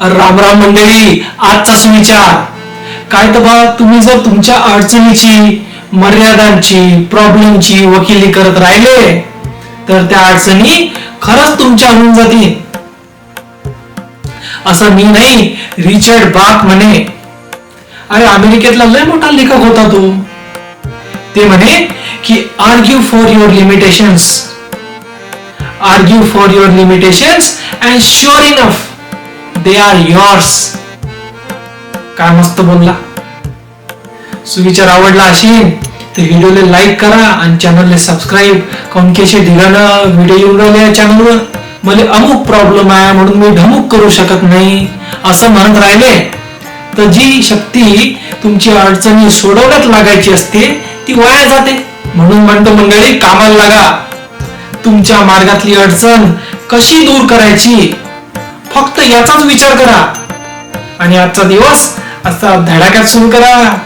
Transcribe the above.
राम राम मंडळी आजचा सुविचार काय तर बा तुम्ही जर तुमच्या अडचणीची मर्यादांची प्रॉब्लेमची वकिली करत राहिले तर त्या अडचणी खरंच तुमच्या होऊन जातील. असं मी नाही रिचर्ड बाक म्हणे. अरे अमेरिकेतला लय मोठा लेखक होता तो. ते म्हणे की argue for your limitations argue for your limitations and sure enough they are yours काय मस्त बोलला. सुविचार आवडला असेल तर व्हिडिओला लाईक करा आणि चॅनलला सबस्क्राईब काऊन की असे ढिगानं व्हिडिओ येऊन राहिले या चॅनलवर मला अमुक प्रॉब्लेम आहे म्हणून मी ढमुक करू शकत नाही. असं म्हणत राहिले. तर जी शक्ती तुमची अडचणी सोडवण्यात लागायची असते ती वाया जाते. म्हणून म्हणतो मंडळी कामाला लागा. तुमच्या मार्गातली अडचण कशी दूर करायची? फक्त याचाच विचार करा. आणि आजचा दिवस असा धडाक्यात सुरू करा.